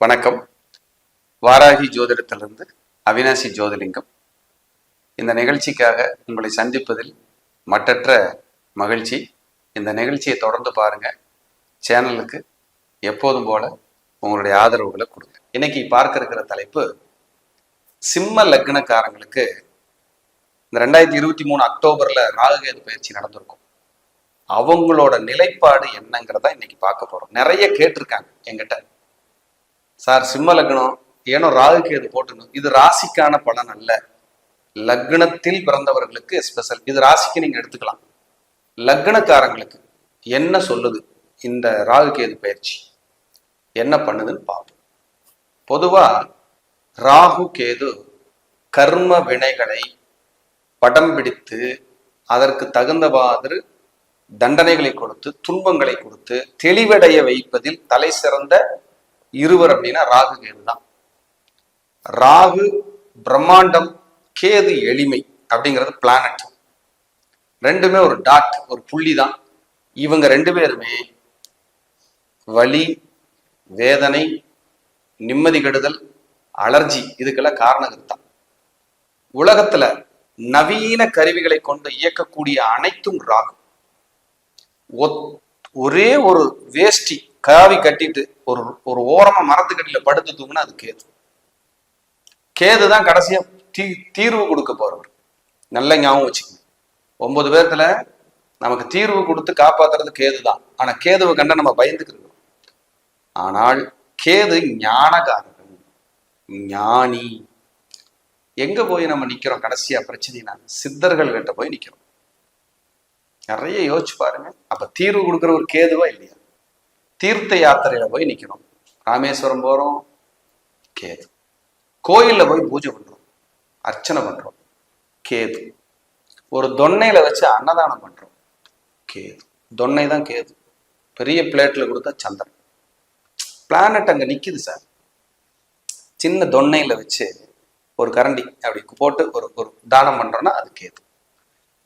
வணக்கம். வாராகி ஜோதிடத்திலிருந்து அவினாசி ஜோதிலிங்கம். இந்த நிகழ்ச்சிக்காக உங்களை சந்திப்பதில் மற்றற்ற மகிழ்ச்சி. இந்த நிகழ்ச்சியை தொடர்ந்து பாருங்க. சேனலுக்கு எப்போதும் போல உங்களுடைய ஆதரவுகளை கொடுங்க. இன்னைக்கு பார்க்க இருக்கிற தலைப்பு சிம்ம லக்னக்காரங்களுக்கு இந்த ரெண்டாயிரத்தி இருபத்தி மூணு அக்டோபர்ல ராகுகேது பயிற்சி நடந்திருக்கும். அவங்களோட நிலைப்பாடு என்னங்கிறத இன்னைக்கு பார்க்க போறோம். நிறைய கேட்டிருக்காங்க என்கிட்ட. சார் சிம்ம லக்னம். ஏனோ ராகுகேது போட்டணும் இது ராசிக்கான பலன் அல்ல. லக்னத்தில் பிறந்தவர்களுக்கு ஸ்பெஷல் இது ராசிக்கு நீங்க எடுத்துக்கலாம். லக்னக்காரங்களுக்கு என்ன சொல்லுது? இந்த ராகுகேது பயிற்சி. என்ன பண்ணுதுன்னு பார்ப்போம். பொதுவா ராகு கேது கர்ம வினைகளை படம் பிடித்து அதற்கு தகுந்தவாறு தண்டனைகளை கொடுத்து துன்பங்களை கொடுத்து தெளிவடைய வைப்பதில் தலை சிறந்த இருவர் அப்படின்னா ராகு கேது தான். ராகு பிரம்மாண்டம் கேது எளிமை அப்படிங்கிறது பிளானட் ரெண்டுமே ஒரு டாட் ஒரு புள்ளி தான். இவங்க ரெண்டு பேருமே வலி வேதனை நிம்மதி கெடுதல் அலர்ஜி இதுக்கெல்லாம் காரணங்கள் தான் உலகத்துல நவீன கருவிகளை கொண்டு இயக்கக்கூடிய அனைத்தும் ராகு. ஒத்- ஒரே ஒரு வேஷ்டி காவி கட்டிட்டு ஒரு ஒரு ஓரமா மரத்துக்கடியில படுத்து தூங்கினா அது கேது. கேது தான் கடைசியா தீ தீர்வு கொடுக்க போறவர். நல்ல ஞாபகம் வச்சுக்கணும் ஒன்பது பேர்த்துல நமக்கு தீர்வு கொடுத்து காப்பாத்துறது கேது தான். ஆனா கேதுவை கண்ட நம்ம பயந்துக்கிறோம். ஆனால் கேது ஞானகாரகன். ஞானி. எங்க போய் நம்ம நிக்கிறோம்? கடைசியா பிரச்சனைனா சித்தர்கள் கிட்ட போய் நிக்கிறோம். நிறைய யோசிச்சு பாருங்க. அப்ப தீர்வு கொடுக்குற ஒரு கேதுவா இல்லையா? தீர்த்த யாத்திரையில போய் நிக்கிறோம் ராமேஸ்வரம் போறோம் கேது. கோயில்ல போய் பூஜை பண்றோம் அர்ச்சனை பண்றோம் கேது. ஒரு தொன்னையில வச்சு அன்னதானம் பண்றோம் கேது. தொன்னை தான் கேது. பெரிய பிளேட்ல கொடுத்தா சந்திரன். பிளானட் அங்க நிக்குது சார். சின்ன தொன்னையில வச்சு ஒரு கரண்டி அப்படி போட்டு ஒரு ஒரு தானம் பண்றோம்னா அது கேது.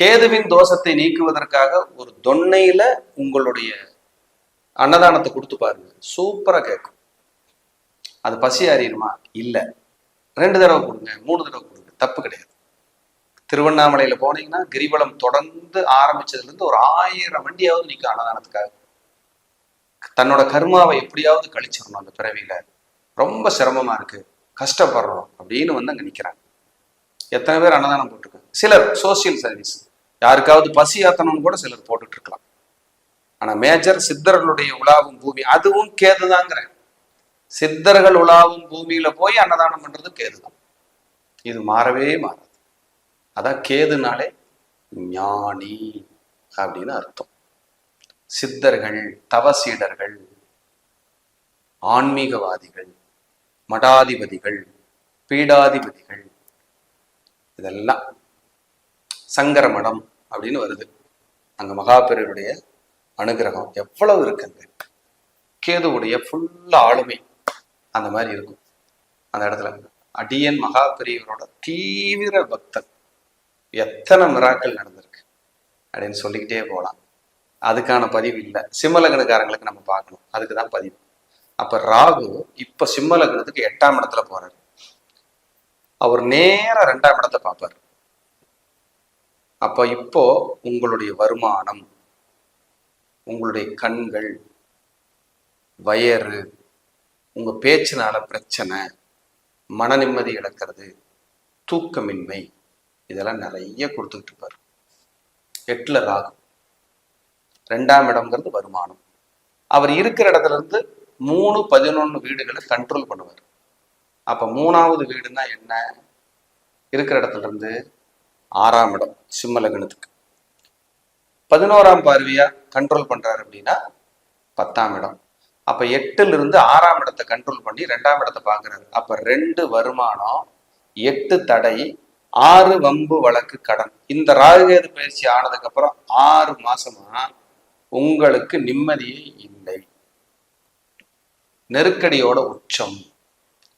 கேதுவின் தோஷத்தை நீக்குவதற்காக ஒரு தொன்னையில உங்களுடைய அன்னதானத்தை கொடுத்து பாருங்க. சூப்பரா கேட்கும் அது பசி அறியுமா இல்ல. ரெண்டு தடவை கொடுங்க மூணு தடவை கொடுங்க. தப்பு கிடையாது. திருவண்ணாமலையில போனீங்கன்னா கிரிவலம் தொடர்ந்து ஆரம்பிச்சதுல இருந்து ஒரு ஆயிரம் வண்டியாவது நிற்கும் அன்னதானத்துக்காக. தன்னோட கர்மாவை எப்படியாவது கழிச்சிடணும் அந்த பிறவியில ரொம்ப சிரமமா இருக்கு. கஷ்டப்படுறோம் அப்படின்னு வந்து அங்க நிக்கிறாங்க. எத்தனை பேர் அன்னதானம் போட்டிருக்காங்க? சிலர் சோசியல் சர்வீஸ் யாருக்காவது பசி ஆத்தணும்னு கூட சிலர் போட்டுட்டு இருக்கலாம். ஆனா மேஜர் சித்தர்களுடைய உலாவும் பூமி அதுவும் கேதுதாங்கிறேன் சித்தர்கள் உலாவும் பூமியில போய் அன்னதானம் பண்றது கேதுதான். இது மாறவே மாறாது. அதான் கேதுனாலே ஞானி அப்படின்னு அர்த்தம். சித்தர்கள் தவசீடர்கள் ஆன்மீகவாதிகள் மடாதிபதிகள் பீடாதிபதிகள் இதெல்லாம் சங்கர மடம் அப்படின்னு வருது. அங்க மகாபெருடைய அனுகிரகம் எவ்வளவு இருக்குங்க? கேதுவுடைய ஃபுல் ஆளுமை அந்த மாதிரி இருக்கும். அந்த இடத்துல அடியன் மகாபெரியவரோட தீவிர பக்தன். எத்தனை மிராக்கள் நடந்திருக்கு அப்படின்னு சொல்லிக்கிட்டே போகலாம் அதுக்கான பதிவு இல்லை. சிம்மலகனுக்காரங்களுக்கு நம்ம பார்க்கணும். அதுக்கு தான் பதிவு. அப்ப ராகு இப்ப சிம்மலகனத்துக்கு எட்டாம் இடத்துல போறாரு. அவர் நேர ரெண்டாம் இடத்தை பார்ப்பார். அப்ப இப்போ உங்களுடைய வருமானம் உங்களுடைய கண்கள் வயறு உங்கள் பேச்சினால பிரச்சனை மன நிம்மதி இழக்கிறது தூக்கமின்மை இதெல்லாம் நிறைய கொடுத்துக்கிட்டு இருப்பார். எட்டில் ராகு. ரெண்டாம் இடம்ங்கிறது வருமானம். அவர் இருக்கிற இடத்துல இருந்து மூணு பதினொன்று வீடுகளை கண்ட்ரோல் பண்ணுவார். அப்போ மூணாவது வீடுனா என்ன? இருக்கிற இடத்துல இருந்து ஆறாம் இடம் சிம்மலகணத்துக்கு பதினோராம் பார்வையா கண்ட்ரோல் பண்றாரு அப்படின்னா பத்தாம் இடம். அப்ப எட்டுல இருந்து ஆறாம் இடத்தை கண்ட்ரோல் பண்ணி ரெண்டாம் இடத்தை பாக்குறாரு அப்ப ரெண்டு வருமானம் எட்டு தடை ஆறு வம்பு வழக்கு கடன். இந்த ராகுகேது பயிற்சி ஆனதுக்கு அப்புறம் ஆறு மாசமா உங்களுக்கு நிம்மதியே இல்லை. நெருக்கடியோட உச்சம்.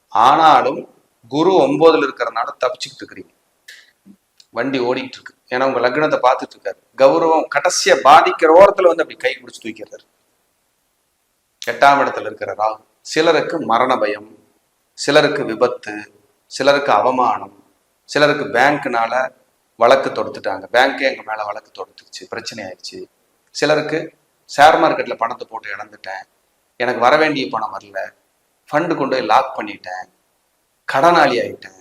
ஆனாலும் குரு ஒன்பதுல இருக்கிறனால தப்பிச்சுக்கிட்டு இருக்கிறீங்க. வண்டி ஓடிக்கிட்டு இருக்கு. ஏன்னா உங்க லக்னத்தை பார்த்துட்டு இருக்காரு. கௌரவம் கடைசியா பாதிக்கிற ஓரத்துல வந்து அப்படி கை பிடிச்சி தூக்கிறாரு எட்டாம் இடத்துல இருக்கிற ராகு. சிலருக்கு மரண பயம் சிலருக்கு விபத்து சிலருக்கு அவமானம் சிலருக்கு பேங்க்னால வழக்கு தொடுத்துட்டாங்க. பேங்க்கே எங்கள் மேலே வழக்கு தொடுத்துருச்சு பிரச்சனை ஆயிடுச்சு சிலருக்கு ஷேர் மார்க்கெட்டில் பணத்தை போட்டு இழந்துட்டேன். எனக்கு வர வேண்டிய பணம் வரல. ஃபண்டு கொண்டு போய் லாக் பண்ணிட்டேன். கடனாளி ஆகிட்டேன்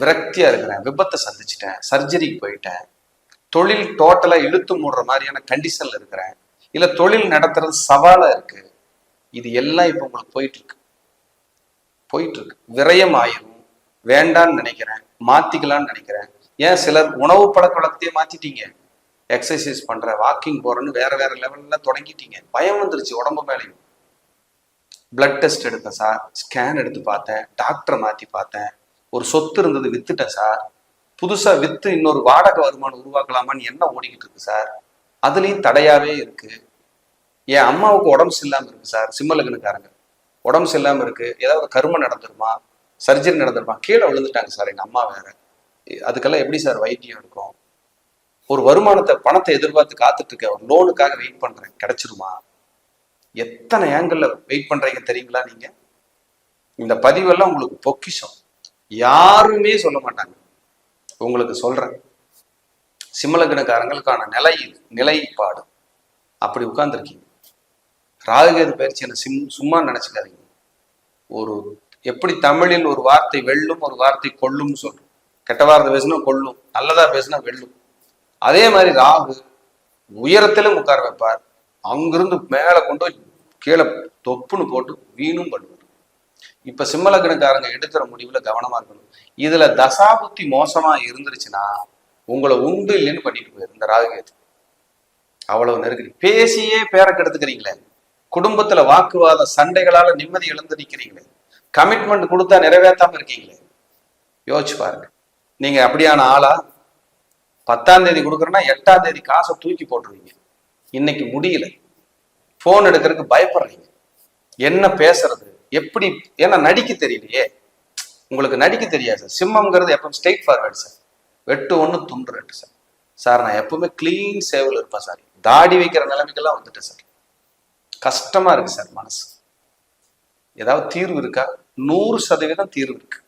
விரக்தியா இருக்கிறேன் விபத்தை சந்திச்சிட்டேன் சர்ஜரிக்கு போயிட்டேன். தொழில் டோட்டலா இழுத்து மூடுற மாதிரியான கண்டிஷன்ல இருக்கிறேன். இல்ல தொழில் நடத்துறது சவாலா இருக்கு. இது எல்லாம் இப்ப உங்களுக்கு போயிட்டு இருக்கு போயிட்டு இருக்கு விரயம் ஆயிரும். வேண்டான்னு நினைக்கிறேன். மாத்திக்கலாம்னு நினைக்கிறேன். ஏன் சிலர் உணவு பழக்க வழக்கத்தையே மாத்திட்டீங்க. எக்ஸசைஸ் பண்ற வாக்கிங் போறேன்னு வேற வேற லெவல்ல தொடங்கிட்டீங்க. பயம் வந்துருச்சு உடம்பு மேலேயும். பிளட் டெஸ்ட் எடுத்தேன் சார் ஸ்கேன் எடுத்து பார்த்தேன். டாக்டரை மாத்தி பார்த்தேன். ஒரு சொத்து இருந்தது வித்துட்டேன் சார். புதுசா வித்து இன்னொரு வாடகை வருமானம் உருவாக்கலாமான்னு என்ன ஓடிக்கிட்டு இருக்கு சார். அதுலயும் தடையாவே இருக்கு. என் அம்மாவுக்கு உடம்பு சரியில்லாம இருக்கு சார் சிம்மலகனுக்காரங்க உடம்பு சரியில்லாம இருக்கு. ஏதாவது கருமம் நடந்துருமா? சர்ஜரி நடந்துருமா? கீழே விழுந்துட்டாங்க சார் எங்க அம்மா வேற. அதுக்கெல்லாம் எப்படி சார் வைத்தியம் இருக்கும் ஒரு வருமானத்தை பணத்தை எதிர்பார்த்து காத்துட்டு இருக்க ஒரு லோனுக்காக வெயிட் பண்றேன். கிடைச்சிருமா? எத்தனை ஆங்கிள் வெயிட் பண்றீங்க தெரியுங்களா நீங்க? இந்த பதிவெல்லாம் உங்களுக்கு பொக்கிஷம். யாருமே சொல்ல மாட்டாங்க. உங்களுக்கு சொல்றேன். சிம்மலக்கணக்காரங்களுக்கான நிலை நிலைப்பாடு. அப்படி உட்கார்ந்துருக்கீங்க. ராகுகேது பயிற்சி என்ன சிம் சும்மா நினைச்சுக்காதீங்க. ஒரு எப்படி தமிழில் ஒரு வார்த்தை வெல்லும் ஒரு வார்த்தை கொல்லும்னு சொல்றோம் கெட்ட வார்த்தை பேசினா கொல்லும் நல்லதா பேசினா வெல்லும். அதே மாதிரி ராகு உயரத்திலும் உட்கார வைப்பார். அங்கிருந்து மேலே கொண்டு போய் கீழே தொப்புன்னு போட்டு வீணும் பண்ணுவார். இப்ப சிம்மலக்கணக்காரங்க எடுக்கிற முடிவுல கவனமா இருக்கணும். இதுல தசாபுத்தி மோசமா இருந்துருச்சுன்னா உங்களை உண்டு இல்லைன்னு பண்ணிட்டு போயிரு இந்த ராகுகேது. அவ்வளவு நெருக்கடி. பேசியே பேர கெடுத்துக்கிறீங்களே. குடும்பத்துல வாக்குவாத சண்டைகளால நிம்மதி இழந்து நிக்கிறீங்களே. கமிட்மெண்ட் கொடுத்தா நிறைவேற்றாம இருக்கீங்களே. யோசிச்சு பாருங்க. நீங்க அப்படியான ஆளா பத்தாம் தேதி கொடுக்குறேன்னா எட்டாம் தேதி காசை தூக்கி போட்டுருவீங்க. இன்னைக்கு முடியல. போன் எடுக்கிறதுக்கு பயப்படுறீங்க. என்ன பேசுறது? எப்படி ஏன்னா நடிக்க தெரியலையே. உங்களுக்கு நடிக்க தெரியாது சார். சிம்மங்கிறது எப்பவும் ஸ்ட்ரெயிட் ஃபார்வர்டு சார். வெட்டு ஒன்று துண்டு ரெண்டு சார். சார் நான் எப்பவுமே க்ளீன் சேவில் இருப்பேன் சார். தாடி வைக்கிற நிலைமைக்கெல்லாம் வந்துட்டேன் சார். கஷ்டமா இருக்கு சார் மனசு. ஏதாவது தீர்வு இருக்கா? நூறு சதவீதம் தீர்வு இருக்கு.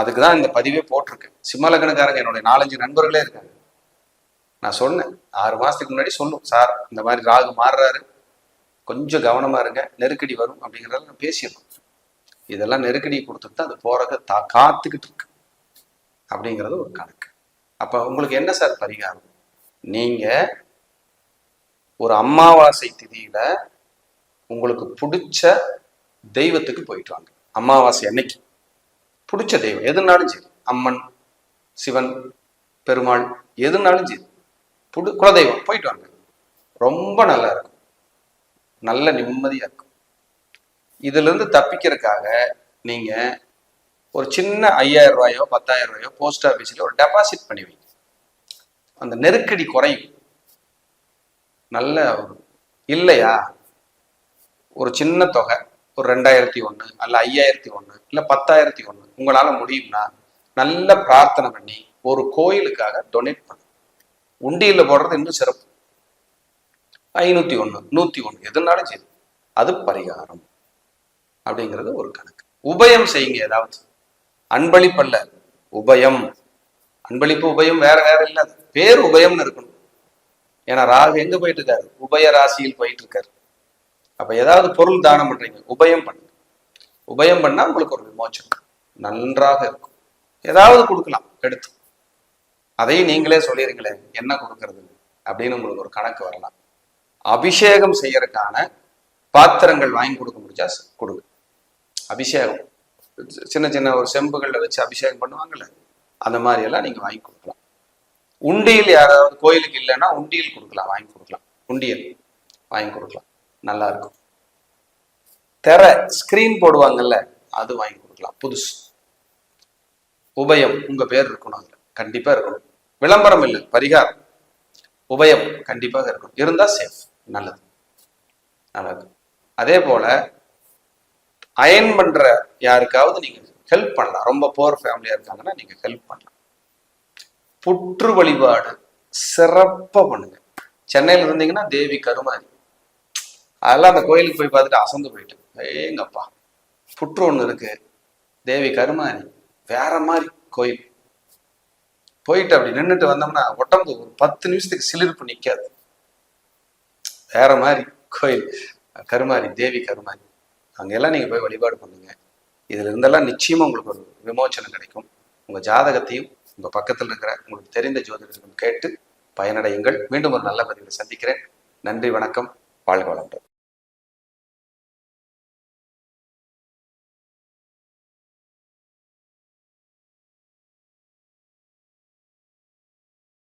அதுக்கு தான் இந்த பதிவே போட்டிருக்கேன். சிம்மலக்கணக்காரங்க என்னுடைய நாலஞ்சு நண்பர்களே இருக்காங்க. நான் சொன்னேன். ஆறு மாசத்துக்கு முன்னாடி சொல்லும். சார் இந்த மாதிரி ராகு மாறுறாரு. கொஞ்சம் கவனமா இருங்க நெருக்கடி வரும் அப்படிங்கிறத நான் பேசியிருக்கோம். இதெல்லாம் நெருக்கடி கொடுத்துட்டு தான் அது போறத தா காத்துக்கிட்டு இருக்கு அப்படிங்கிறது ஒரு கணக்கு. அப்ப உங்களுக்கு என்ன சார் பரிகாரம்? நீங்க ஒரு அமாவாசை திதியில உங்களுக்கு பிடிச்ச தெய்வத்துக்கு போயிட்டு வாங்க. அமாவாசை அன்னைக்கு. பிடிச்ச தெய்வம் எதுனாலும் சரி. அம்மன் சிவன் பெருமாள் எதுனாலும் சரி. புடு குலதெய்வம் போயிட்டு வாங்க. ரொம்ப நல்லா இருக்கும். நல்ல நிம்மதியாக இருக்கும். இதுலேருந்து தப்பிக்கிறதுக்காக நீங்கள் ஒரு சின்ன ஐயாயிரம் ரூபாயோ பத்தாயிரம் ரூபாயோ போஸ்ட் ஆஃபீஸில் ஒரு டெபாசிட் பண்ணி வைங்க. அந்த நெருக்கடி குறையும். நல்ல ஒரு இல்லையா? ஒரு சின்ன தொகை ஒரு ரெண்டாயிரத்தி ஒன்று அல்ல ஐயாயிரத்தி ஒன்று இல்லை பத்தாயிரத்தி ஒன்று உங்களால் முடியும்னா நல்ல பிரார்த்தனை பண்ணி ஒரு கோயிலுக்காக டொனேட் பண்ணுங்க உண்டியில் போடுறது இன்னும் சிறப்பு. ஐநூற்றி ஒன்று நூற்றி ஒன்று எதுனாலும் சரி அது பரிகாரம் அப்படிங்கிறது ஒரு கணக்கு. உபயம் செய்யுங்க ஏதாவது. அன்பளிப்பல்ல உபயம். அன்பளிப்பு உபயம் வேற வேற இல்ல. பேர் உபயம்னு இருக்கணும். ஏன்னா ராகு எங்க போயிட்டு இருக்காரு உபய ராசியில் போயிட்டு இருக்காரு அப்ப ஏதாவது பொருள் தானம் பண்றீங்க உபயம் பண்ணுங்க. உபயம் பண்ணா உங்களுக்கு ஒரு விமோச்சனம். நன்றாக இருக்கும். ஏதாவது கொடுக்கலாம் எடுத்து. அதையும் நீங்களே சொல்லிருங்களேன் என்ன கொடுக்கறது அப்படின்னு உங்களுக்கு ஒரு கணக்கு வரலாம். அபிஷேகம் செய்யறதுக்கான பாத்திரங்கள் வாங்கி கொடுக்க முடிஞ்சா கொடுங்க. அபிஷேகம். சின்ன சின்ன ஒரு செம்புகள்ல வச்சு அபிஷேகம் பண்ணுவாங்கல்ல? அந்த மாதிரி எல்லாம் நீங்க வாங்கி கொடுக்கலாம். உண்டியல் யாராவது கோயிலுக்கு இல்லைன்னா உண்டியல் கொடுக்கலாம் வாங்கி கொடுக்கலாம். உண்டியல் வாங்கி கொடுக்கலாம். நல்லா இருக்கும். திரை ஸ்கிரீன் போடுவாங்கல்ல அது வாங்கி கொடுக்கலாம். புதுசு. உபயம் உங்க பேர் இருக்கணும் அதுல. கண்டிப்பா இருக்கணும். விளம்பரம் இல்லை பரிகாரம். உபயம் கண்டிப்பாக இருக்கணும். இருந்தா சேஃப் நல்லது. நல்லது. அதே போல அயன் பண்ற யாருக்காவது நீங்க ஹெல்ப் பண்ணலாம். ரொம்ப போர் ஃபேமிலியா இருக்காங்கன்னா நீங்க ஹெல்ப் பண்ணலாம். புற்று வழிபாடு சிறப்பா பண்ணுங்க. சென்னையில இருந்தீங்கன்னா தேவி கருமாரி. அதெல்லாம் அந்த கோயிலுக்கு போய் பார்த்துட்டு அசந்து போயிட்டு ஏங்கப்பா புற்று ஒன்று இருக்கு தேவி கருமாரி வேற மாதிரி கோயில். போயிட்டு அப்படி நின்றுட்டு வந்தோம்னா உடம்பு ஒரு பத்து நிமிஷத்துக்கு சிலிர்ப்பு நிற்காது வேற மாதிரி கோயில் கருமாரி தேவி கருமாரி. அங்கெல்லாம் நீங்கள் போய் வழிபாடு பண்ணுங்க. இதுல இருந்தெல்லாம் நிச்சயமாக உங்களுக்கு ஒரு விமோச்சனம் கிடைக்கும். உங்க ஜாதகத்தையும் உங்க பக்கத்தில் இருக்கிற உங்களுக்கு தெரிந்த ஜோதிடர்களும் கேட்டு பயனடையுங்கள். மீண்டும் ஒரு நல்ல பதிவில் சந்திக்கிறேன். நன்றி வணக்கம். வாழ்க வளமுடன்.